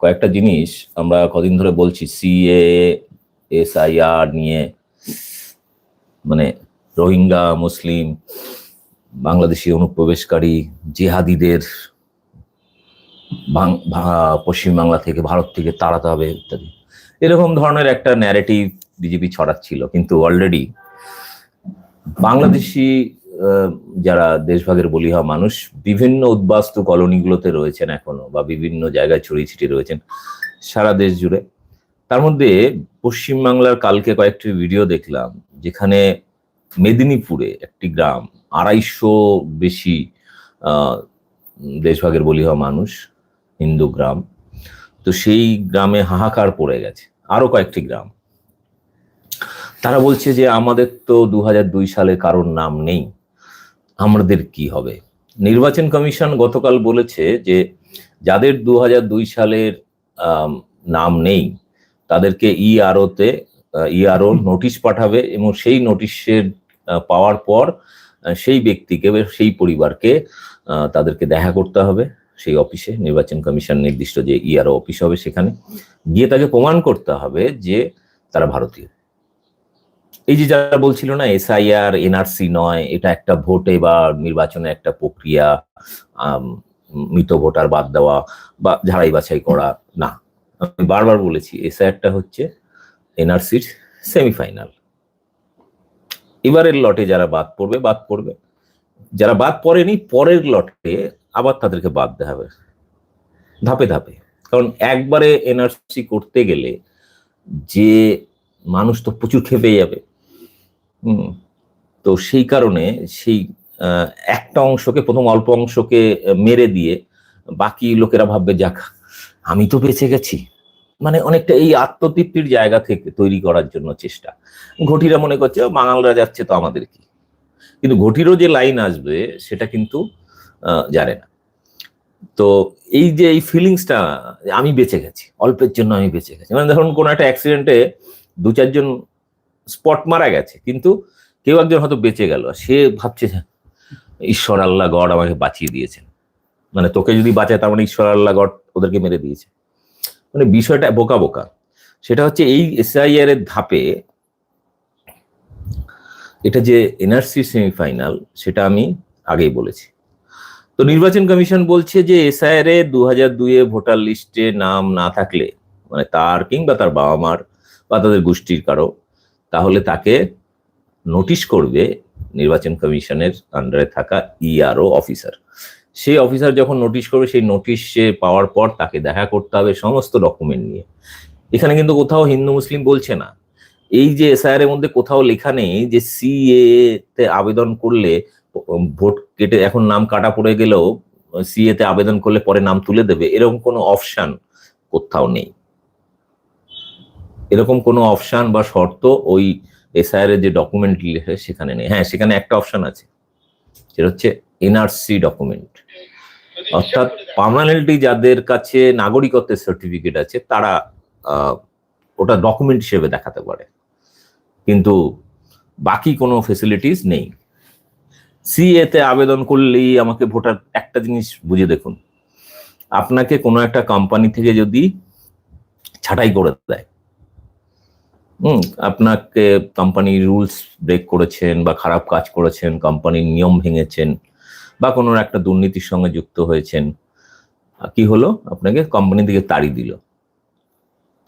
কয়েকটা জিনিস আমরা কদিন ধরে বলছি সিএ এসআইআর নিয়ে মানে রোহিঙ্গা, মুসলিম, বাংলাদেশি অনুপ্রবেশকারী, জেহাদিদের পশ্চিমবাংলা থেকে, ভারত থেকে তাড়াতে হবে ইত্যাদি। এরকম ধরনের একটা ন্যারেটিভ বিজেপি ছড়াচ্ছিল। কিন্তু অলরেডি বাংলাদেশি যারা দেশভাগের বলি হওয়া মানুষ, বিভিন্ন উদ্বাস্তু কলোনিগুলোতে রয়েছেন এখনও বা বিভিন্ন জায়গায় ছড়িয়ে ছিটিয়ে রয়েছেন সারা দেশ জুড়ে। তার মধ্যে পশ্চিমবাংলার কালকে কয়েকটি ভিডিও দেখলাম, যেখানে মেদিনীপুরে একটি গ্রাম আড়াইশো বেশি দেশভাগের বলি হওয়া মানুষ, হিন্দু গ্রাম। তো সেই গ্রামে হাহাকার পড়ে গেছে, আরও কয়েকটি গ্রাম। তারা বলছে যে আমাদের তো দু সালে কারোর নাম নেই আমাদের কি হবে? নির্বাচন কমিশন গতকাল বলেছে যে যাদের দু সালের নাম নেই, তাদেরকে ইআরওতে ইআরও নোটিশ পাঠাবে এবং সেই নোটিশের পাওয়ার পর সেই ব্যক্তিকে সেই পরিবারকে তাদেরকে দেখা করতে হবে। সেই অফিসে নির্বাচন কমিশন নির্দিষ্ট যে ইআরও অফিস হবে সেখানে। গিয়ে তাকে প্রমাণ করতে হবে যে তারা ভারতীয়। এই যে যারা বলছিল না, এসআইআর, এনআরসি নয়, এটা একটা ভোটে বা নির্বাচনে একটা প্রক্রিয়া মৃত ভোটার বাদ দেওয়া বা ঝাড়াই বাছাই করা, না। আমি বারবার বলেছি, এসআইআরটা হচ্ছে এনআরসির সেমিফাইনাল। এবারের লটে যারা বাদ পড়বে বাদ পড়বে। যারা বাদ পড়েনি, পরের লটে আবার তাদেরকে বাদ দেওয়া হবে। ধাপে ধাপে। কারণ একবারে এনআরসি করতে গেলে যে মানুষ তো প্রচুর খেপে যাবে। তো সেই কারণে সেই একটা অংশকে, প্রথম অল্প অংশকে মেরে দিয়ে বাকি লোকেরা ভাববে, যাক, আমি তো বেঁচে গেছি। মানে অনেকটা এই আত্মতৃপ্তির জায়গা থেকে তৈরি করার জন্য চেষ্টা। ঘটিরা মনে করছে বাঙালরা যাচ্ছে তো আমাদের কি? কিন্তু ঘটিরও যে লাইন আসবে, সেটা কিন্তু জানে না। তো এই যে এই ফিলিংসটা, আমি বেঁচে গেছি, অল্পের জন্য আমি বেঁচে গেছি। মানে ধরুন, কোনো একটা অ্যাক্সিডেন্টে দু চারজন স্পট মারা গেছে, কিন্তু কেউ একজন হয়তো বেঁচে গেল। সে ভাবছে ঈশ্বর আল্লাহ গড আমাকে বাঁচিয়ে দিয়েছেন। মানে তোকে যদি বাঁচায়, তার মানে ঈশ্বর আল্লাহ গড ওদেরকে মেরে দিয়েছে। মানে বিষয়টা বোকা বোকা। সেটা হচ্ছে এই এসআইআর এর ধাপে এটা যে এনআরসি সেমিফাইনাল, সেটা আমি আগেই বলেছি। তো নির্বাচন কমিশন বলছে যে, এসআইআর এ দু হাজার দুইয়ে ভোটার লিস্টে নাম না থাকলে মানে তার কিংবা তার বাবা মার বা তাদের গোষ্ঠীর কারও তাহলে তাকে নোটিশ করবে নির্বাচন কমিশনের আন্ডারে থাকা ইআরও অফিসার সেই অফিসার যখন নোটিশ করবে, সেই নোটিশ পাওয়ার পর তাকে দেখা করতে হবে সমস্ত ডকুমেন্ট নিয়ে। এখানে কিন্তু কোথাও হিন্দু মুসলিম বলছে না। এই যে এসআইআর এর মধ্যে কোথাও লেখা নেই যে সিএ তে আবেদন করলে ভোট কেটে, এখন নাম কাটা পড়ে গেলেও সিএ তে আবেদন করলে পরে নাম তুলে দেবে, এরকম কোনো অপশন কোথাও নেই। এরকম কোনো অপশান বা শর্ত ওই এসআইআর এর যে ডকুমেন্ট লিখে সেখানে নেই। হ্যাঁ সেখানে একটা অপশান আছে। সেটা হচ্ছে এনআরসি ডকুমেন্ট অর্থাৎ পার্মানেন্টলি যাদের কাছে নাগরিকত্বের সার্টিফিকেট আছে, তারা ওটা ডকুমেন্ট হিসেবে দেখাতে পারে। কিন্তু বাকি কোনো ফেসিলিটিস নেই। সিএ তে আবেদন করলেই আমাকে ভোটার একটা জিনিস বুঝে দেখুন। আপনাকে কোনো একটা কোম্পানি থেকে যদি ছাঁটাই করে দেয় হুম, আপনাকে কোম্পানি রুলস ব্রেক করেছেন বা খারাপ কাজ করেছেন কোম্পানির নিয়ম ভেঙেছেন বা কোনো একটা দুর্নীতির সঙ্গে যুক্ত হয়েছেন কি হলো? আপনাকে কোম্পানি থেকে তাড়ি দিল।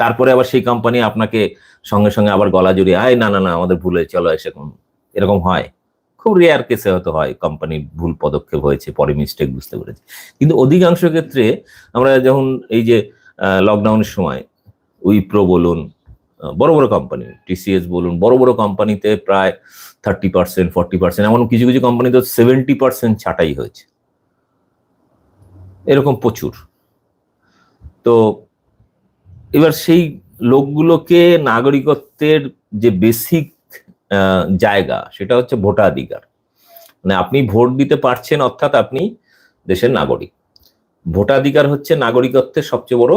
তারপরে আবার সেই কোম্পানি আপনাকে সঙ্গে সঙ্গে আবার গলা জড়িয়ে, আয়, না না না, আমাদের ভুলে চলো, এসে কোন-" এরকম হয়। খুব রেয়ার কেসে হয়তো হয় কোম্পানির ভুল পদক্ষেপ হয়েছে, পরে মিস্টেক বুঝতে পেরেছে। কিন্তু অধিকাংশ ক্ষেত্রে আমরা যখন এই যে লকডাউনের সময় উইপ্রো বলুন বড় বড় কোম্পানি টিসিএস বলুন, বড় বড় কোম্পানিতে প্রায় থার্টি পার্সেন্ট ফর্টি পার্সেন্ট এমন কিছু কিছু কোম্পানিতে সেভেন্টি পার্সেন্ট ছাঁটাই হয়েছে। এরকম প্রচুর। তো এবার সেই লোকগুলোকে নাগরিকত্বের যে বেসিক জায়গা, সেটা হচ্ছে ভোটাধিকার। মানে আপনি ভোট দিতে পারছেন, অর্থাৎ আপনি দেশের নাগরিক। ভোটাধিকার হচ্ছে নাগরিকত্বের সবচেয়ে বড়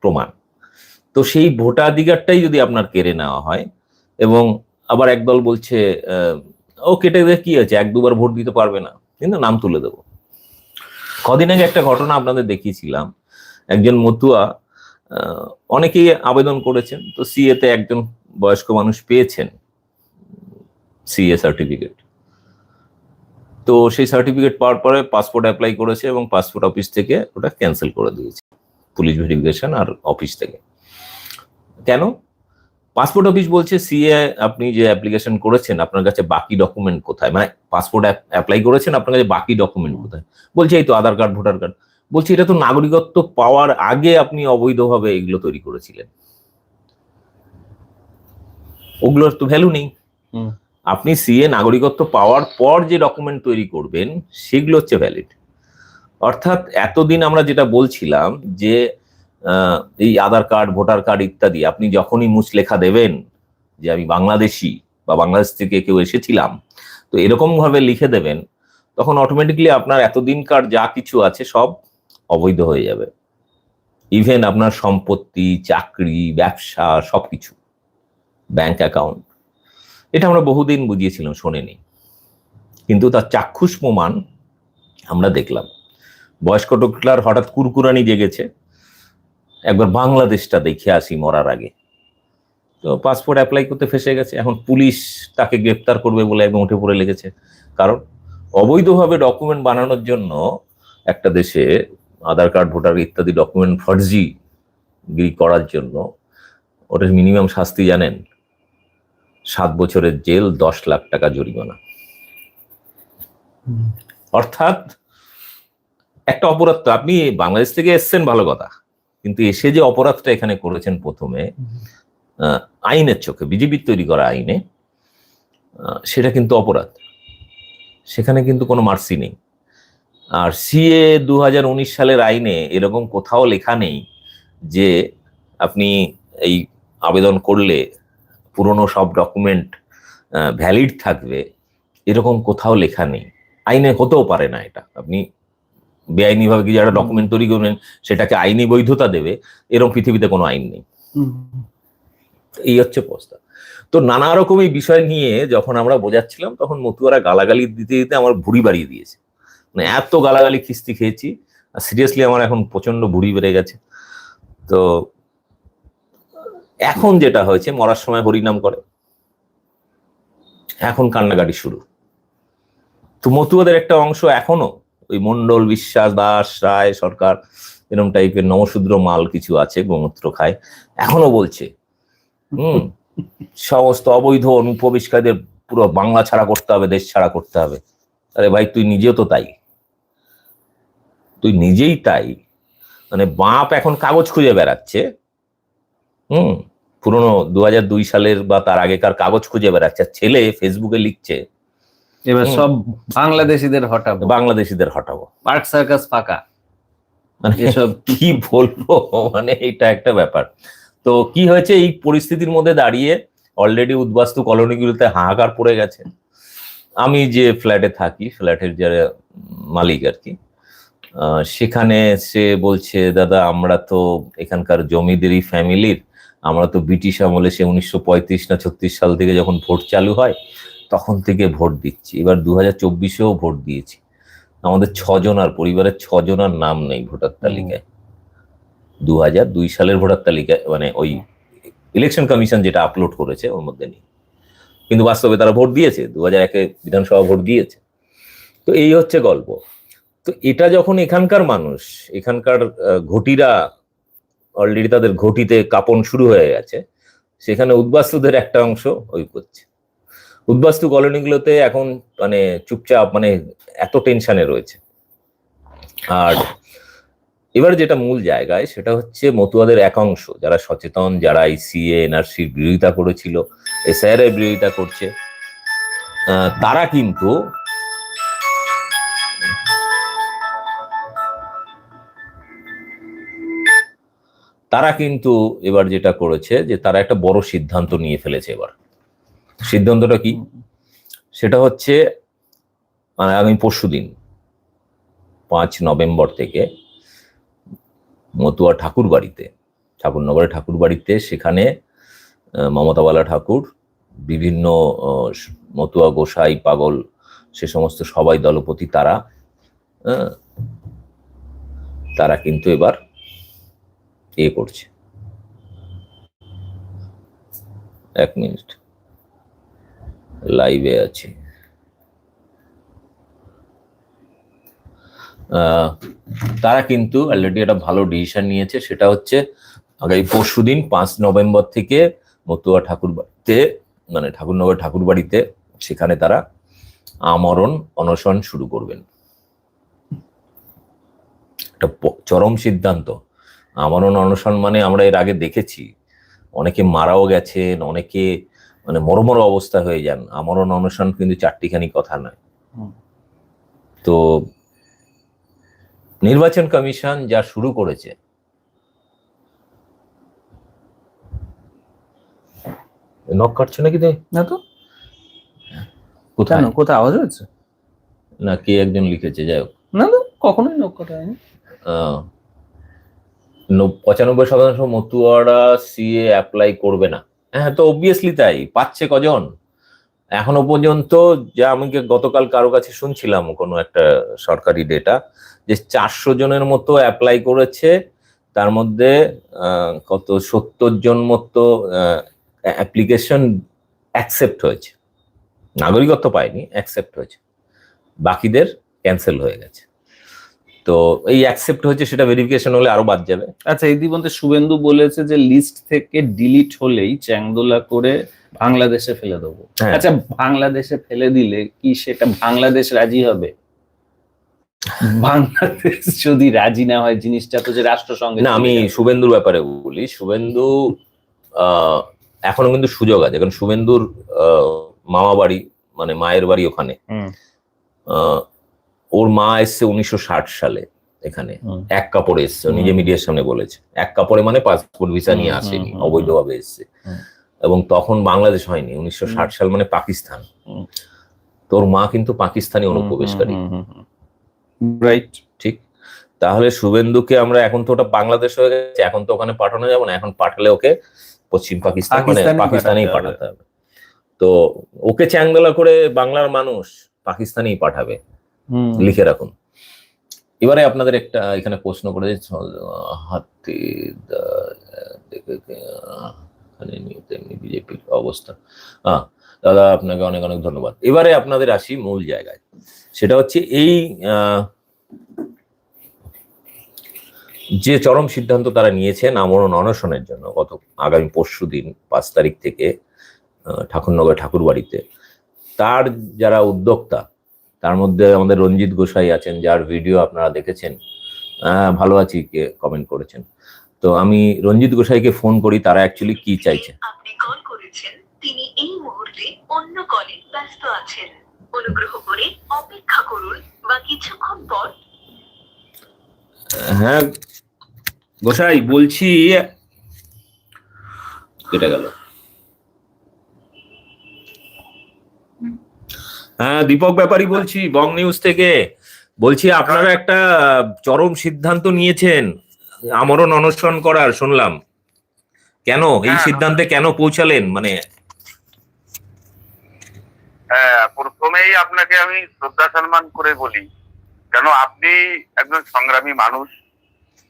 প্রমাণ। তো সেই ভোটাধিকারটাই যদি আপনার কেড়ে নেওয়া হয় এবং আবার একদল বলছে ও কেটে দেয় কি আছে এক দুবার ভোট দিতে পারবে না। কিন্তু নাম তুলে দেবো। কদিন আগে একটা ঘটনা আপনাদের দেখিয়েছিলাম। একজন মতুয়া অনেকেই আবেদন করেছেন। তো সিএ তে একজন বয়স্ক মানুষ পেয়েছেন সিএ সার্টিফিকেট তো সেই সার্টিফিকেট পাওয়ার পরে পাসপোর্ট অ্যাপ্লাই করেছে এবং পাসপোর্ট অফিস থেকে ওটা ক্যান্সেল করে দিয়েছে। পুলিশ ভেরিফিকেশন আর অফিস থেকে। কেন? পাসপোর্ট অফিস বলছে সিএ আপনি যে অ্যাপ্লিকেশন করেছেন আপনার কাছে বাকি ডকুমেন্ট কোথায়? মানে পাসপোর্ট অ্যাপ্লাই করেছেন আপনার কাছে বাকি ডকুমেন্ট কোথায়? বলছে এই তো আধার কার্ড ভোটার কার্ড। বলছি এটা তো নাগরিকত্ব পাওয়ার আগে আপনি অবৈধভাবে এগুলো তৈরি করেছিলেন। ওগুলোর তো ভ্যালু নেই। আপনি সিএ নাগরিকত্ব পাওয়ার পর যে ডকুমেন্ট তৈরি করবেন সেগুলো হচ্ছে ভ্যালিড অর্থাৎ এতদিন আমরা যেটা বলছিলাম যে এই আধার কার্ড, ভোটার কার্ড ইত্যাদি। আপনি যখনই মুছ লেখা দেবেন যে আমি বাংলাদেশি বা বাংলাদেশ থেকে কেউ এসেছিলাম, তো এরকম ভাবে লিখে দেবেন, তখন অটোমেটিকলি আপনার এতদিনকার যা কিছু আছে সব অবৈধ হয়ে যাবে। ইভেন আপনার সম্পত্তি, চাকরি, ব্যবসা সব কিছু ব্যাংক অ্যাকাউন্ট এটা আমরা বহুদিন বুঝিয়েছিলাম, শোনেনি। কিন্তু তার চাক্ষুষ প্রমাণ আমরা দেখলাম। বয়স্ক টোকলার হঠাৎ কুরকুরানি জেগেছে। একবার বাংলাদেশটা দেখে আসি মরার আগে। তো পাসপোর্ট অ্যাপ্লাই করতে ফেসে গেছে এখন পুলিশ তাকে গ্রেপ্তার করবে বলে একদম উঠে পড়ে লেগেছে। কারণ অবৈধভাবে ডকুমেন্ট বানানোর জন্য একটা দেশে আধার কার্ড ভোটার ইত্যাদি ডকুমেন্ট ফর্জি গিরি করার জন্য ওটার মিনিমাম শাস্তি জানেন সাত বছরের জেল দশ লাখ টাকা জরিমানা। অর্থাৎ একটা অপরাধ তো আপনি বাংলাদেশ থেকে এসছেন ভালো কথা। কিন্তু এসে যে অপরাধটা এখানে করেছেন প্রথমে আইনের চোখে বিজেপির তৈরি করা আইনে সেটা কিন্তু অপরাধ। সেখানে কিন্তু কোনো মার্সি নেই। আর সিএ দু সালের আইনে এরকম কোথাও লেখা নেই যে আপনি এই আবেদন করলে পুরনো সব ডকুমেন্ট ভ্যালিড থাকবে, এরকম কোথাও লেখা নেই। আইনে হতেও পারে না এটা। আপনি বেআইনিভাবে কি যারা ডকুমেন্ট তৈরি করবেন সেটাকে আইনি বৈধতা দেবে এরকম পৃথিবীতে কোনো আইন নেই। এই হচ্ছে প্রস্তাব তো নানা রকম এই বিষয় নিয়ে যখন আমরা বোঝাচ্ছিলাম তখন মতুয়ারা গালাগালি দিতে দিতে আমার ভুড়ি বাড়িয়ে দিয়েছে। মানে এত গালাগালি খিস্তি খেয়েছি আর সিরিয়াসলি আমার এখন প্রচণ্ড ভুড়ি বেড়ে গেছে। তো এখন যেটা হয়েছে মরার সময় হরিনাম করে। এখন কান্নাকাটি শুরু। তো মতুয়াদের একটা অংশ এখনও ওই মন্ডল বিশ্বাস, দাস, রায়, সরকার এরকম টাইপের নমশূদ্র মাল কিছু আছে, গোমূত্র খায়। এখনও বলছে। হুম? সমস্ত অবৈধ অনুপ্রবেশকারীদের পুরো বাংলা ছাড়া করতে হবে, দেশ ছাড়া করতে হবে। আরে ভাই, তুই নিজেও তো তাই। তুই নিজেই তাই। মানে বাপ এখন কাগজ খুঁজে বেড়াচ্ছে। হুম? পুরনো দু সালের বা তার আগেকার কাগজ খুঁজে বেড়াচ্ছে। ছেলে ফেসবুকে লিখছে। এবার। সব বাংলাদেশিদের হটাবো। বাংলাদেশিদের হটাবো। পার্ক সার্কাস ফাঁকা। মানে এসব কি বলব? মানে এটা একটা ব্যাপার। তো কি হয়েছে? এই পরিস্থিতির মধ্যে দাঁড়িয়ে অলরেডি উদ্বাস্তু কলোনিগুলোতে হাহাকার পড়ে গেছে। আমি যে ফ্ল্যাটে থাকি ফ্ল্যাটের যারা মালিক আর কি সেখানে সে বলছে দাদা আমরা তো এখানকার জমিদেরই ফ্যামিলির আমরা তো ব্রিটিশ আমলে সে উনিশশো পঁয়ত্রিশ না ছত্রিশ সাল থেকে যখন ভোট চালু হয় তখন থেকে ভোট দিচ্ছি। এবার দু হাজার চব্বিশেও ভোট দিয়েছি। আমাদের ছজন আর পরিবারের ছজন আর নাম নেই ভোটার তালিকায়। দু হাজার দুই সালের ভোটার তালিকায় মানে ওই ইলেকশন কমিশন যেটা আপলোড করেছে ওর মধ্যে নেই। কিন্তু বাস্তবে তারা ভোট দিয়েছে দু হাজার একে বিধানসভা ভোট দিয়েছে। তো এই হচ্ছে গল্প। তো এটা যখন এখানকার মানুষ এখানকার ঘটিরা অলরেডি তাদের ঘটিতে কাপন শুরু হয়ে গেছে সেখানে উদ্বাস্তুদের একটা অংশ ওই করছে। উদ্বাস্তু কলোনিগুলোতে এখন মানে চুপচাপ মানে এত টেনশনে রয়েছে। আর এবার যেটা মূল জায়গায় সেটা হচ্ছে মতুয়াদের এক অংশ যারা সচেতন, যারা এই সিএ এনআরসির বিরোধিতা করেছিল এসআইআর এর বিরোধিতা করছে তারা কিন্তু তারা কিন্তু এবার যেটা করেছে যে তারা একটা বড় সিদ্ধান্ত নিয়ে ফেলেছে এবার। সিদ্ধান্তটা কি? সেটা হচ্ছে মানে আগামী পরশু দিন পাঁচ নভেম্বর থেকে মতুয়া ঠাকুর বাড়িতে ঠাকুরনগরের ঠাকুর বাড়িতে সেখানে মমতাবালা ঠাকুর বিভিন্ন মতুয়া গোসাই পাগল সে সমস্ত সবাই দলপতি তারা তারা কিন্তু এবার এ করছে। এক মিনিট। লাইভে আছে। তারা কিন্তু অলরেডি একটা ভালো ডিসিশন নিয়েছে, সেটা হচ্ছে আগামী পরশু দিন পাঁচ নভেম্বর থেকে মতুয়া ঠাকুর বাড়িতে মানে ঠাকুরনগর ঠাকুর বাড়িতে সেখানে তারা আমরণ, অনশন শুরু করবেন। একটা চরম সিদ্ধান্ত। আমরণ, অনশন মানে আমরা এর আগে দেখেছি। অনেকে মারাও গেছেন, অনেকে মানে মরমর অবস্থা হয়ে যান। আমরণ অনশন কিন্তু চারটিখানি কথা নয়। তো নির্বাচন কমিশন যা শুরু করেছে নক কাটছে নাকি তুই না তো। কোথায়? কোথায়? আওয়াজ হচ্ছে না কে একজন লিখেছে? যাই হোক। না তো কখনোই নক করা হয়নি। আহ, ন- পঁচানব্বই শতাংশ মতুয়ারা সিএ অ্যাপ্লাই করবে না। হ্যাঁ তো অবভিয়াসলি তাই, পাচ্ছে কজন? এখনও পর্যন্ত যা আমি গতকাল কারও কাছে শুনছিলাম কোনো একটা সরকারি ডেটা যে চারশো জনের মতো অ্যাপ্লাই করেছে, তার মধ্যে কত সত্তর জন মতো অ্যাপ্লিকেশন অ্যাকসেপ্ট হয়েছে। নাগরিকত্ব পায়নি অ্যাকসেপ্ট হয়েছে। বাকিদের ক্যান্সেল হয়ে গেছে। তো এই অ্যাকসেপ্ট হয়েছে সেটা ভেরিফিকেশন হলে আরও বাদ যাবে। আচ্ছা এই দিবন্তে শুভেন্দু বলেছে যে লিস্ট থেকে ডিলিট হলেই চ্যাংদোলা করে বাংলাদেশে ফেলে দেবো। হ্যাঁ। আচ্ছা বাংলাদেশে ফেলে দিলে কি সেটা বাংলাদেশ রাজি হবে? বাংলাদেশ যদি রাজি না হয় জিনিসটা তো যে রাষ্ট্রসংঘে না আমি শুভেন্দুর ব্যাপারে বলি। শুভেন্দু আহ, এখনও কিন্তু সুযোগ আছে। কারণ শুভেন্দুর আহ, মামা বাড়ি মানে মায়ের বাড়ি ওখানে। আহ, ওর মা এসছে উনিশশো ষাট সালে এখানে। এক কাপড়ে এসছে নিজে মিডিয়ার সামনে বলেছে। এক কাপড়ে মানে পাসপোর্ট ভিসা নিয়ে আসেনি অবৈধভাবে এসছে। এবং তখন বাংলাদেশ হয়নি উনিশশো ষাট সাল মানে পাকিস্তান। তোর মা কিন্তু পাকিস্তানি অনুপ্রবেশকারী। রাইট ঠিক? তাহলে শুভেন্দুকে আমরা এখন তো ওটা বাংলাদেশ হয়ে গেছে এখন তো ওখানে পাঠানো যাবে না এখন পাঠালে ওকে পশ্চিম পাকিস্তান মানে পাকিস্তানেই পাঠাতে হবে। তো ওকে চ্যাংদোলা করে বাংলার মানুষ পাকিস্তানেই পাঠাবে। লিখে রাখুন। এবারে আপনাদের একটা এখানে প্রশ্ন করে হাতি বিজেপির অবস্থা। হ্যাঁ দাদা, আপনাকে অনেক অনেক ধন্যবাদ। এবারে আপনাদের আসি মূল জায়গায়। সেটা হচ্ছে এই যে চরম সিদ্ধান্ত তারা নিয়েছেন আমরণ অনশনের জন্য গত আগামী পরশু দিন, পাঁচ তারিখ থেকে ঠাকুরনগর ঠাকুর বাড়িতে তার যারা উদ্যোক্তা তার মধ্যে আমাদের রঞ্জিত গোসাই আছেন যার ভিডিও আপনারা দেখেছেন। ভালো আছি কে কমেন্ট করেছেন। তো আমি রঞ্জিত গোসাইকে ফোন করি তারা অ্যাকচুয়ালি কি চাইছে? আপনি কল করেছেন তিনি এই মুহূর্তে অন্য কলে ব্যস্ত আছেন। অনুগ্রহ করে অপেক্ষা করুন বা কিছুক্ষণ পর হ্যাঁ গোসাই বলছি কেটে গেল। হ্যাঁ দীপক ব্যাপারী বলছি বং নিউজ থেকে। বলছি আপনারা একটা চরম সিদ্ধান্ত নিয়েছেন আমরণ অনশন করার শুনলাম। কেন? এই সিদ্ধান্তে কেন পৌঁছালেন? মানে হ্যাঁ প্রথমেই আপনাকে আমি শ্রদ্ধা সম্মান করে বলি কেন আপনি একজন সংগ্রামী মানুষ।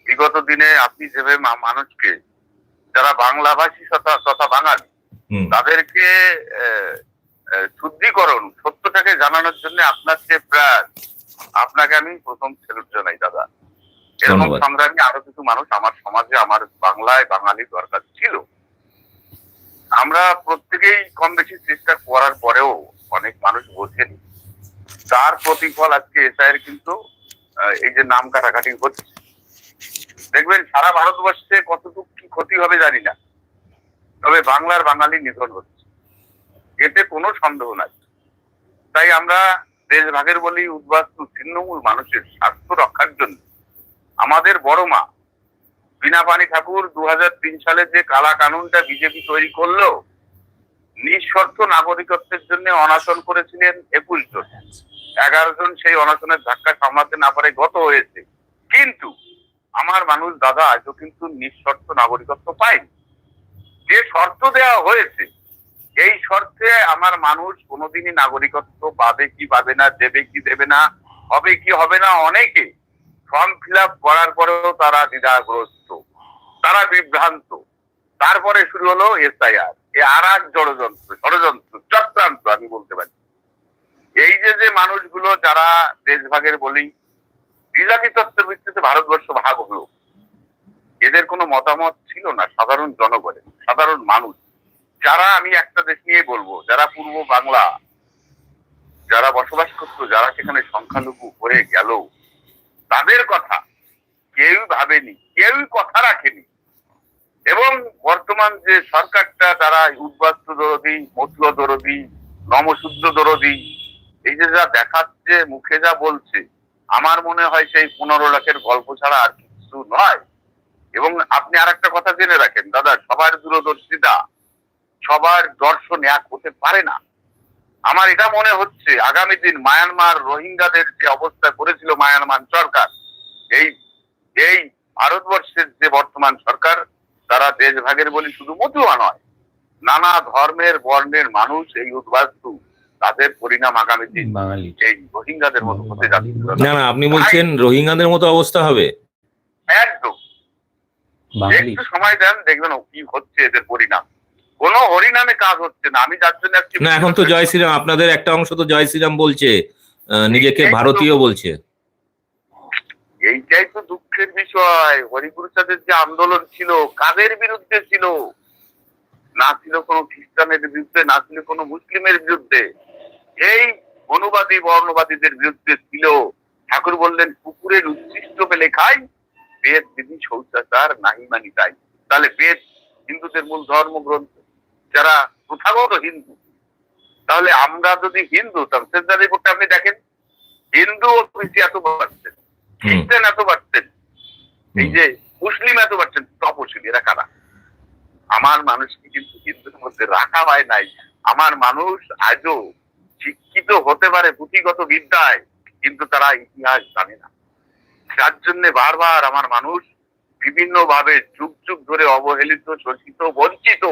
বিগত দিনে আপনি যেভাবে মানুষকে যারা বাংলাভাষী তথা তথা বাঙালি তাদেরকে শুদ্ধিকরণ সত্যটাকে জানানোর জন্য আপনার যে প্রয়াস আপনাকে আমি প্রথম সেলুট জানাই দাদা। এরকম। সংগ্রামী আরও কিছু মানুষ আমার সমাজে আমার বাংলায় বাঙালি দরকার ছিল। আমরা প্রত্যেকেই কম বেশি চেষ্টা করার পরেও অনেক মানুষ বোঝেনি। তার প্রতিফল আজকে এসআইয়ের কিন্তু এই যে নাম কাটাকাটি হচ্ছে। দেখবেন সারা ভারতবর্ষে কতটুকু কি ক্ষতি হবে জানি না। তবে বাংলার বাঙালি নিধন হচ্ছে। এতে কোনো সন্দেহ নাই। তাই আমরা দেশভাগের বলি, উদ্বাস্তু ছিন্নমূল মানুষের স্বার্থ রক্ষার জন্য আমাদের বড় মা বিনা পানি ঠাকুর দুই হাজার তিন সালে যে কালা কানুনটা বিজেপি তৈরি করল, নিঃশর্ত নাগরিকত্বের জন্য অনশন করেছিলেন একুশ জন। এগারো জন সেই অনশনের ধাক্কা সামলাতে না পারে গত হয়েছে। কিন্তু আমার মানুষ দাদা আজও কিন্তু নিঃশর্ত নাগরিকত্ব পায়নি। যে শর্ত দেওয়া হয়েছে এই শর্তে আমার মানুষ কোনোদিনই নাগরিকত্ব পাবে কি পাবে না, দেবে কি দেবে না, হবে কি হবে না, অনেকে ফর্ম ফিল করার পরেও তারা দ্বিধাগ্রস্ত, তারা বিভ্রান্ত। তারপরে শুরু হলো এসআইআর এ আর এক ষড়যন্ত্র ষড়যন্ত্র, চক্রান্ত আমি বলতে পারি। এই যে যে মানুষগুলো যারা দেশভাগের বলি বিজাতি তত্ত্বের ভিত্তিতে ভারতবর্ষ ভাগ হলো। এদের কোনো মতামত ছিল না, সাধারণ জনগণের, সাধারণ মানুষ। যারা আমি একটা দেশ নিয়ে বলব, যারা পূর্ব বাংলা, যারা বসবাস করতো, যারা সেখানে সংখ্যালঘু হয়ে গেল, তাদের কথা কেউ ভাবেনি, কেউই কথা রাখেনি। এবং বর্তমান যে সরকারটা, তারা উদ্বাস্তু দরদি মতুয়া দরদি নমশূদ্র দরদি, এই যে যা দেখাচ্ছে, মুখে যা বলছে, আমার মনে হয় সেই পনেরো লাখের গল্প ছাড়া আর কিছু নয়। এবং আপনি আর একটা কথা জেনে রাখেন, দাদা, সবার দূরদর্শিতা সবার দর্শন এক হতে পারে না। আমার এটা মনে হচ্ছে আগামী দিন মায়ানমার রোহিঙ্গাদের যে অবস্থা করেছিল মায়ানমার সরকার এই এই ভারতবর্ষের যে বর্তমান সরকার তারা দেশভাগের বলি শুধু মতুয়া নয় নানা ধর্মের বর্ণের মানুষ এই উদ্বাস্তু তাদের পরিণাম আগামী দিন এই রোহিঙ্গাদের মতো হতে যাচ্ছে। না না আপনি বলছেন রোহিঙ্গাদের মতো অবস্থা হবে? একদম। একটু সময় দেন দেখবেন কি হচ্ছে এদের পরিণাম। কোন হরিনামে কাজ হচ্ছে না। আমি যার জন্য না এখন তো জয় শ্রীরাম আপনাদের একটা অংশ তো জয় শ্রীরাম বলছে নিজেকে ভারতীয় বলছে। এইটাই তো দুঃখের বিষয়। হরিপুরুষাদের যে আন্দোলন ছিল কাদের বিরুদ্ধে ছিল? না ছিল কোনো খ্রিস্টানের বিরুদ্ধে না ছিল কোনো মুসলিমের বিরুদ্ধে। এই অনুবাদী বর্ণবাদীদের বিরুদ্ধে ছিল। ঠাকুর বললেন কুকুরের উচ্ছিষ্ট পেলে খাই বেদ বিধি শৌচাচার নাহি মানি তাই। তাহলে বেদ হিন্দুদের মূল ধর্মগ্রন্থ। যারা প্রথাগত হিন্দু তাহলে আমরা যদি হিন্দু রিপোর্টটা আপনি দেখেন হিন্দু ও কৃষি এত বাড়ছেন খ্রিস্টান এত বাড়ছেন এই যে মুসলিম এত বাড়ছেন তপশিলি এরা কারা? আমার মানুষকে কিন্তু হিন্দুর মধ্যে রাখা হয় নাই? আমার মানুষ আজও শিক্ষিত হতে পারে পুঁথিগত বিদ্যায় কিন্তু তারা ইতিহাস জানে না। যার জন্য বারবার আমার মানুষ বিভিন্ন ভাবে যুগ যুগ ধরে অবহেলিত শোষিত বঞ্চিত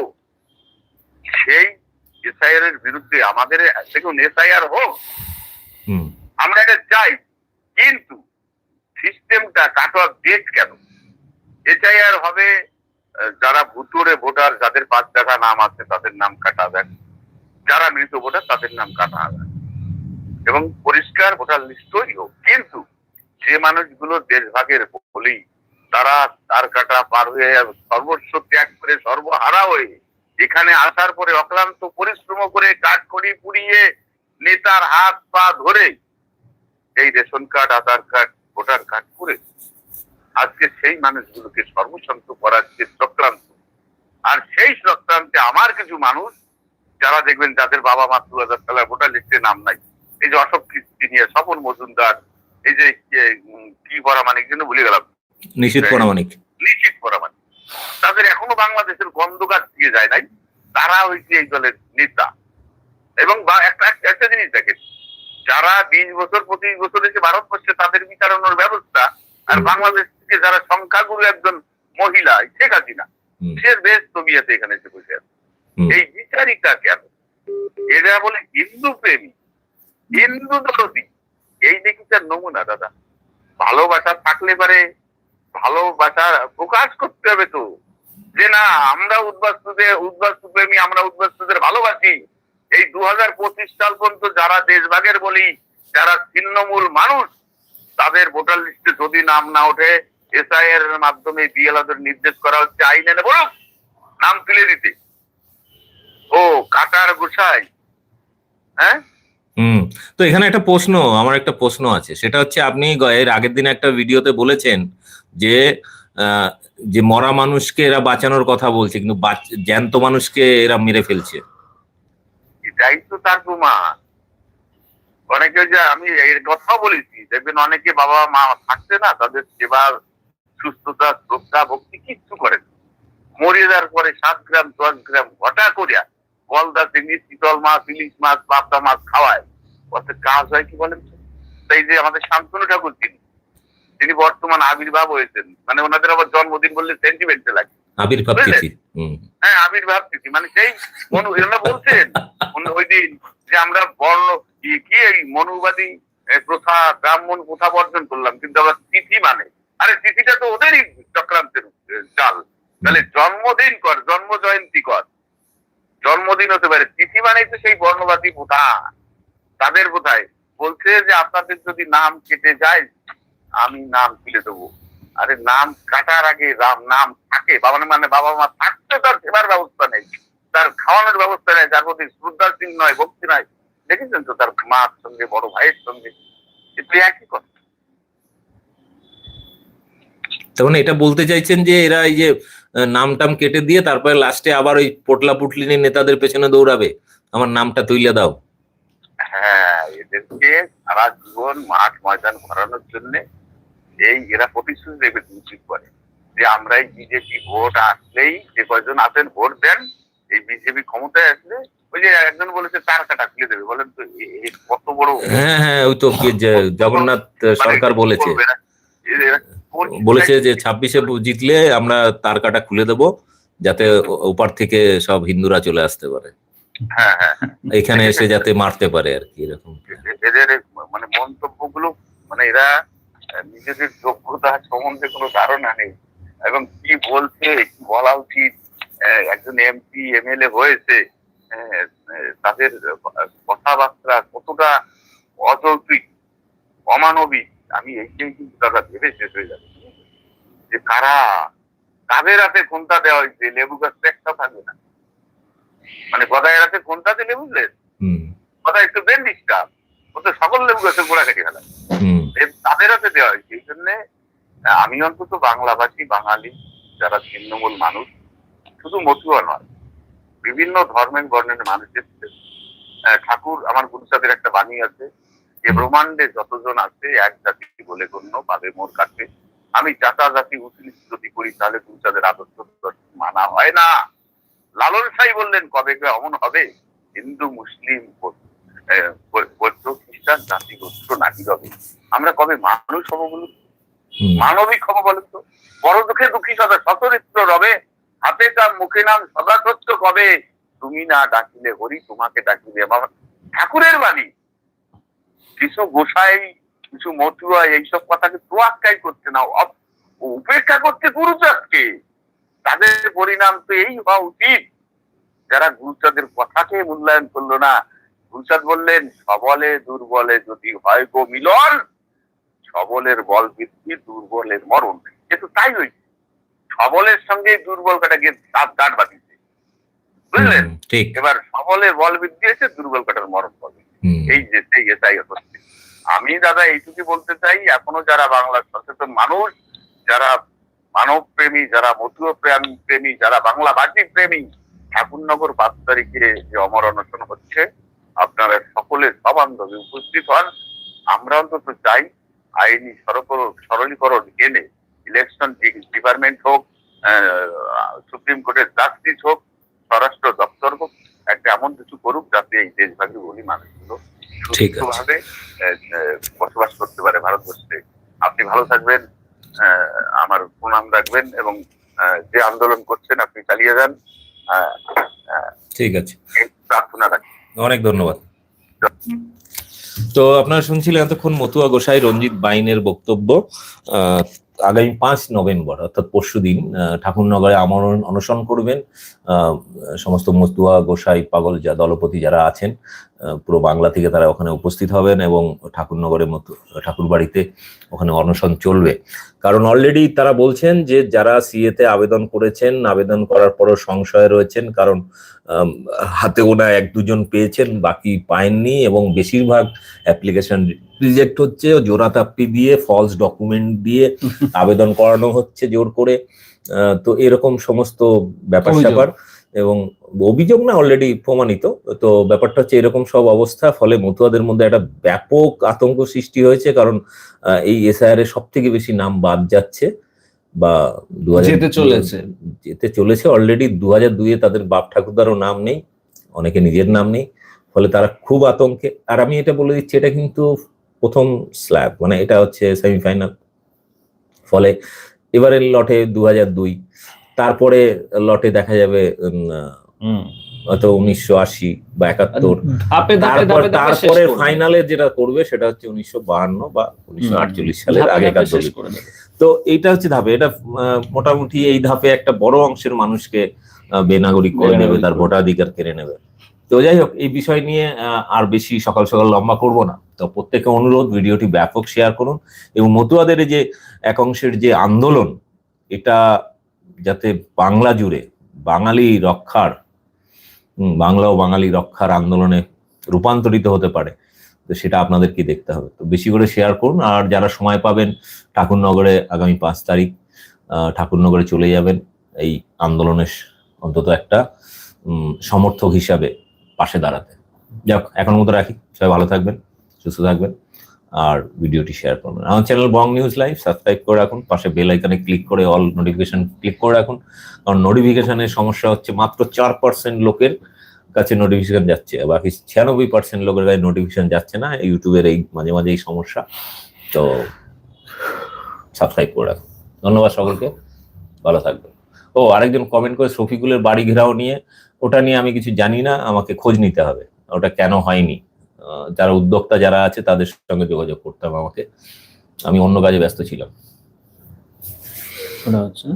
সেই এসআইআর এর বিরুদ্ধে আমাদের দেখুন এসআইআর হোক আমরা এটা চাই। কিন্তু সিস্টেমটা কাট অফ ডেট কেন? এসআইআর হবে যারা ভুতুরে ভোটার যাদের পাঁচ টাকা নাম আছে তাদের নাম কাটা যাক যারা মৃত ভোটার তাদের নাম কাটা যাক এবং পরিষ্কার ভোটার লিস্ট তৈরি হোক। কিন্তু যে মানুষগুলো দেশভাগের বলি তারা তার কাটা পার হয়ে সর্বস্ব ত্যাগ করে সর্বহারা হয়ে এখানে আসার পরে অক্লান্ত পরিশ্রম করে কাঠ করি পুড়িয়ে নেতার হাত পা ধরে এই ration card Aadhaar card voter card করে আজকে সেই মানুষগুলোকে সর্বশান্ত করার যে চক্রান্ত আর সেই চক্রান্তে আমার কিছু মানুষ যারা দেখবেন যাদের বাবা মা দু হাজার সালে ভোটার লিস্টে নাম নাই এই যে অশোক কৃষ্টি নিয়ে স্বপন মজুমদার এই যে কি করা মানে জন্য ভুলে গেলাম। নিশ্চিত প্রামাণিক নিশ্চিত করা মানে তাদের এখনও বাংলাদেশের গন্ধকার দিয়ে যায় নাই। তারা হয়েছে এই দলের নেতা। এবং একটা একটা জিনিস দেখেন যারা বিশ বছর পঁচিশ বছর এসে ভারতবর্ষে তাদের বিচারানোর ব্যবস্থা আর বাংলাদেশ থেকে যারা সংখ্যাগুরু একজন মহিলা শেখ হাসিনা সে বেশ ছবিয়াতে এখানে এসে বসে আছে। এই বিচারিকা কেন? এরা বলে হিন্দু প্রেমী হিন্দু দরদি। এই দেখি তার নমুনা দাদা ভালোবাসা থাকলে পারে ভালোবাসা প্রকাশ করতে হবে তো। যে না, আমরা উদ্বাস্তুদের, উদ্বাস্তু প্রেমী, আমরা উদ্বাস্তুদের ভালোবাসি। এই দু হাজার পঁচিশ সাল পর্যন্ত যারা দেশভাগের বলি, যারা ছিন্নমূল মানুষ, তাদের ভোটার লিস্টে যদি নাম না ওঠে এসআই এর মাধ্যমে বিএলওদের নির্দেশ করা হচ্ছে আইন এনে বলুক নাম তুলে দিতে। ও, কাটার গোসাই। হ্যাঁ? হুম, তো এখানে একটা প্রশ্ন, আমার একটা প্রশ্ন আছে। সেটা হচ্ছে আপনি এর আগের দিন একটা ভিডিওতে বলেছেন যে যে মরা মানুষকে এরা বাঁচানোর কথা বলছে, কিন্তু জ্যান্ত মানুষকে এরা মেরে ফেলছে। তো তার প্রমাণ অনেকে যে আমি এর কথাও বলেছি, দেখবেন অনেকে বাবা মা থাকছে না, তাদের সেবা, সুস্থতা, শ্রদ্ধা, ভক্তি কিচ্ছু করেন মরে যাওয়ার পরে সাত গ্রাম, দশ গ্রাম ঘটা করিয়া গলদা চিংড়ি, শীতল মাছ, ইলিশ মাছ, পাবদা মাছ খাওয়ায়। কত কাজ হয় কি বলেন? তাই যে আমাদের শান্তনু ঠাকুর তিনি তিনি বর্তমান আবির্ভাব হয়েছেন মানে ওনাদের আবার জন্মদিন বললে সেন্টিমেন্টে লাগে। আবির্ভাব তিথি হ্যাঁ আবির্ভাব তিথি মানে সেই মনু এরা বলছেন ওই দিন যে আমরা বর্ণ কি এই মনুবাদী প্রথা ব্রাহ্মণ প্রথা বর্জন করলাম কিন্তু আবার তিথি মানে আরে তিথিটা তো ওদেরই চক্রান্তের চাল। তাহলে জন্মদিন কর জন্ম জয়ন্তী কর। জন্মদিন হতে পারে তিথি মানেই তো সেই বর্ণবাদী বোধা তাদের বোধায় বলছে যে আপনাদের যদি নাম কেটে যায় আমি নাম তুলে দেবো। আরে নাম কাটার আগে রাম নাম থাকে। বাবা মানে বাবা মা থাকতে তার সেবার ব্যবস্থা নেই। তার খাওয়ানোর ব্যবস্থা নেই। তার প্রতি শ্রদ্ধা সিং নয় ভক্তি নয় দেখেছেন তো তার মার সঙ্গে বড় ভাইয়ের সঙ্গে? কিন্তু একই কথা। তখন এটা বলতে চাইছেন যে এরা এই যে নাম টাম কেটে দিয়ে তারপরে লাস্টে আবার ওই পোটলা পুটলিনি নেতাদের পেছনে দৌড়াবে। আমার নামটা তুইলে দাও। হ্যাঁ এদেরকে সারা জীবন মাঠ ময়দান ভরানোর জন্য এই এরা প্রতিশ্রুতি দেবে উচিত করে যে আমরা এই বিজেপি ভোট আসলেই যে কয়জন আছেন ভোট দেন এই বিজেপি ক্ষমতায় আসলে ওই যে একজন বলেছে তার কাটা খুলে দেবে। বলেন তো কত বড় হ্যাঁ হ্যাঁ ওই তো জগন্নাথ মানে সরকার বলেছে। বলেছে যে ছাব্বিশে জিতলে আমরা তার কাটা খুলে দেব যাতে ওপার থেকে সব হিন্দুরা চলে আসতে পারে। হ্যাঁ হ্যাঁ। এখানে এসে যাতে মারতে পারে আর কি এরকম। এদের মানে মন্তব্যগুলো মানে এরা নিজেদের যোগ্যতা সম্বন্ধে কোনো ধারণা নেই। এবং কি বলছে কি বলা উচিত একজন এমপি এমএলএ হয়েছে তাদের কথাবার্তা কতটা অযৌক্তিক অমানবিক আমি এইটাই কিন্তু তারা ভেবে শেষ হয়ে যাবে। যে কারা কাদের হাতে কোনটা দেওয়া হয়েছে? লেবু গাছটা একটা থাকবে না। মানে গদায়ের হাতে কোনটা দিলে বুঝলেন কথা একটু ব্রেন ডিস্টার্ব ও তো সকল লেবু গাছের গোড়া কেটে ফেলা তাদের হাতে দেওয়া হয়েছে। এই জন্য আমি অন্তত বাংলাভাষী বাঙালি যারা ছিন্নমূল মানুষ শুধু মতুয়া নয় বিভিন্ন ধর্মের বর্ণের মানুষের ঠাকুর আমার গুরুচাঁদের একটা বাণী আছে যে ব্রহ্মাণ্ডে যতজন আছে এক জাতি বলে গণ্য পাবে মোর কাছে। আমি চাচা জাতি উচিত যদি করি তাহলে গুরুচাঁদের আদর্শ মানা হয় না। লালন সাই বললেন কবে অমন হবে? হিন্দু মুসলিম বৌদ্ধ, আহ, জাতি গোত্র নাকি হবে আমরা কবে মানুষ হব বলুন? মানবিক হব বলেন তো? বড় দুঃখে দুঃখী সদা সচরিত্র রবে। হাতে তার মুখে নাম সদা সত্য কবে? তুমি না ডাকিলে হরি তোমাকে ডাকিবে বাবা। ঠাকুরের বাণী। কিছু গোসাই কিছু মতুয়া এইসব কথাকে তোয়াক্কাই করতে না। উপেক্ষা করতে গুরুচাঁদকে তাদের পরিণাম তো এই হওয়া উচিত। যারা গুরুচাঁদের কথাকে মূল্যায়ন করল না গুরুচাঁদ বললেন সবলে দুর্বলে যদি হয় গো মিলন সবলের বল বৃদ্ধি দুর্বলের মরণ। কিন্তু তাই হয়েছে সবলের সঙ্গে দুর্বল কাটা গিয়ে দাঁত দাঁত বাঁধিয়েছে। বুঝলেন? এবার সবলের বল বৃদ্ধি হয়েছে দুর্বল কাটার মরণ হবে এই যে সেই এটাই হচ্ছে আমি দাদা এইটুকু বলতে চাই এখনও যারা বাংলার সচেতন মানুষ যারা মানব প্রেমী যারা মতুয় প্রেমী প্রেমী যারা বাংলা ভাষী প্রেমী ঠাকুরনগর পাঁচ তারিখে যে অমর অনশন হচ্ছে আপনারা সকলে সবান্ধবে উপস্থিত হন। আমরা অন্তত চাই আইনি সরলীকরণ এনে ইলেকশন ডিপার্টমেন্ট হোক সুপ্রিম কোর্টের জাস্টিস হোক স্বরাষ্ট্র দপ্তর হোক একটা এমন কিছু করুক যাতে এই দেশভাগী বলি মানুষগুলো। সুস্থভাবে বসবাস করতে পারে ভারতবর্ষে। আপনি ভালো থাকবেন আহ, আমার প্রণাম রাখবেন এবং যে আন্দোলন করছেন আপনি চালিয়ে যান। ঠিক আছে। প্রার্থনা রাখি। অনেক ধন্যবাদ। তো আপনারা শুনছিলেন এতক্ষণ মতুয়া গোসাই রঞ্জিত বাইনের বক্তব্য আগামী পাঁচ নভেম্বর, অর্থাৎ পরশু দিন ঠাকুরনগরে আমরণ অনশন করবেন। সমস্ত মতুয়া গোসাই পাগল যা দলপতি যারা আছেন পুরো বাংলা থেকে তারা ওখানে উপস্থিত হবেন এবং ঠাকুরনগরের মতো ঠাকুর বাড়িতে ওখানে অনশন চলবে কারণ অলরেডি তারা বলছেন যে যারা সিএতে আবেদন করেছেন আবেদন করার পরও সংশয়ে রয়েছেন কারণ হাতে গোনা এক দুজন পেয়েছেন বাকি পায়ননি এবং বেশিরভাগ অ্যাপ্লিকেশন রিজেক্ট হচ্ছে জোড়াতাপ্পি দিয়ে ফলস ডকুমেন্ট দিয়ে আবেদন করানো হচ্ছে জোর করে আহ, তো এরকম সমস্ত ব্যাপার। স্যাপার এবং অভিযোগ না অলরেডি প্রমাণিত। তো ব্যাপারটা হচ্ছে এরকম সব অবস্থা ফলে মতুয়াদের মধ্যে একটা ব্যাপক আতঙ্ক সৃষ্টি হয়েছে কারণ এই এসআইআর এর সব থেকে বেশি নাম বাদ যাচ্ছে। বা দু যেতে চলেছে। যেতে চলেছে অলরেডি দু হাজার দুইয়ে তাদের বাপ ঠাকুরদারও নাম নেই অনেকে নিজের নাম নেই ফলে তারা খুব আতঙ্কে। আর আমি এটা বলে দিচ্ছি এটা কিন্তু প্রথম স্ল্যাব মানে এটা হচ্ছে সেমিফাইনাল ফলে এবারের লটে দু হাজার দুই তারপরে লটে দেখা যাবে হয়তো উনিশশো আশি বা একাত্তর। তারপর তারপরে ফাইনালে যেটা করবে সেটা হচ্ছে উনিশশো বাহান্ন বা উনিশশো আটচল্লিশ সালের আগেকার দলিল। করে তো এইটা হচ্ছে ধাপে। এটা মোটামুটি এই ধাপে একটা বড় অংশের মানুষকে আহ, বেনাগরিক করে নেবে তার ভোটাধিকার কেড়ে নেবে। তো যাই হোক এই বিষয় নিয়ে আহ, আর বেশি সকাল সকাল লম্বা করব না। তো প্রত্যেকে অনুরোধ ভিডিওটি ব্যাপক শেয়ার করুন। এবং মতুয়াদের এই যে এক অংশের যে আন্দোলন এটা যাতে বাংলা জুড়ে বাঙালি রক্ষার বাংলা ও বাঙালি রক্ষার আন্দোলনে রূপান্তরিত হতে পারে, তো সেটা আপনাদেরকে দেখতে হবে। তো বেশি করে শেয়ার করুন, আর যারা সময় পাবেন, ঠাকুরনগরে আগামী পাঁচ তারিখ ঠাকুরনগরে চলে যাবেন এই আন্দোলনের অন্তত একটা সমর্থক হিসাবে পাশে দাঁড়াতে। যাক এখন মতো রাখি। সবাই ভালো থাকবেন, সুস্থ থাকবেন। আর ভিডিওটি শেয়ার করবেন। আমার channel Bong news live subscribe করে রাখুন। পাশে বেল আইকনে ক্লিক করে অল নোটিফিকেশন ক্লিক করে রাখুন। কারণ নোটিফিকেশনের সমস্যা হচ্ছে মাত্র চার পার্সেন্ট লোকের কাছে নোটিফিকেশন যাচ্ছে বাকি ছিয়ানব্বই পার্সেন্ট লোকের কাছে নোটিফিকেশন যাচ্ছে না। ইউটিউবের এই মাঝে মাঝে এই সমস্যা। তো সাবস্ক্রাইব করে রাখুন। ধন্যবাদ সকলকে। ভালো থাকবেন। ও, আরেকজন কমেন্ট করে, শফিকুলের বাড়ি ঘেরাও নিয়ে, ওটা নিয়ে আমি কিছু জানি না, আমাকে খোঁজ নিতে হবে। ওটা কেন হয়নি? যারা উদ্যোক্তা যারা আছে, তাদের সঙ্গে যোগাযোগ করতাম আমাকে। আমি অন্য কাজে ব্যস্ত ছিলাম। হচ্ছে